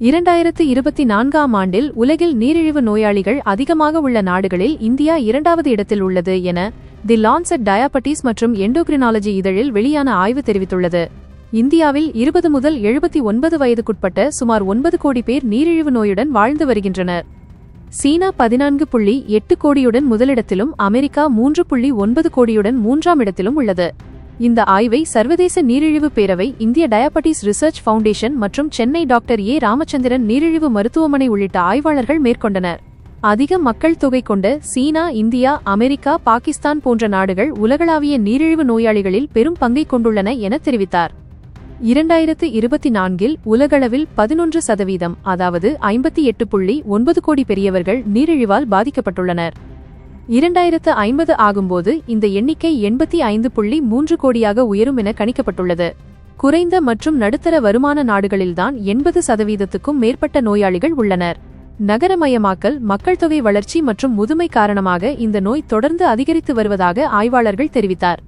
இரண்டாயிரத்து இருபத்தி நான்காம் ஆண்டில் உலகில் நீரிழிவு நோயாளிகள் அதிகமாக உள்ள நாடுகளில் இந்தியா இரண்டாவது இடத்தில் உள்ளது என தி லான்செட் டயாபட்டிஸ் மற்றும் எண்டோக்ரினாலஜி இதழில் வெளியான ஆய்வு தெரிவித்துள்ளது. இந்தியாவில் இருபது முதல் எழுபத்தி ஒன்பது வயதுக்குட்பட்ட சுமார் ஒன்பது கோடி பேர் நீரிழிவு நோயுடன் வாழ்ந்து வருகின்றனர். சீனா பதினான்கு புள்ளி எட்டு கோடியுடன் முதலிடத்திலும் அமெரிக்கா மூன்று புள்ளி ஒன்பது கோடியுடன் மூன்றாம் இடத்திலும் உள்ளது. இந்த ஆய்வை சர்வதேச நீரிழிவு பேரவை இந்திய டயாபட்டிஸ் ரிசர்ச் ஃபவுண்டேஷன் மற்றும் சென்னை டாக்டர் ஏ. ராமச்சந்திரன் நீரிழிவு மருத்துவமனை உள்ளிட்ட ஆய்வாளர்கள் மேற்கொண்டனர். அதிக மக்கள் தொகை கொண்ட சீனா இந்தியா அமெரிக்கா பாகிஸ்தான் போன்ற நாடுகள் உலகளாவிய நீரிழிவு நோயாளிகளில் பெரும் பங்கை கொண்டுள்ளன என தெரிவித்தார். இரண்டாயிரத்து இருபத்தி நான்கில் உலகளவில் பதினொன்று சதவீதம் அதாவது ஐம்பத்தி எட்டு புள்ளி ஒன்பது கோடி பெரியவர்கள் நீரிழிவால் பாதிக்கப்பட்டுள்ளனர். இரண்டாயிரத்து ஐம்பது ஆகும்போது இந்த எண்ணிக்கை எண்பத்தி ஐந்து புள்ளி மூன்று கோடியாக உயரும் என கணிக்கப்பட்டுள்ளது. குறைந்த மற்றும் நடுத்தர வருமான நாடுகளில்தான் எண்பது சதவீதத்துக்கும் மேற்பட்ட நோயாளிகள் உள்ளனர். நகரமயமாக்கல் மக்கள் தொகை வளர்ச்சி மற்றும் முதுமை காரணமாக இந்த நோய் தொடர்ந்து அதிகரித்து வருவதாக ஆய்வாளர்கள் தெரிவித்தார்.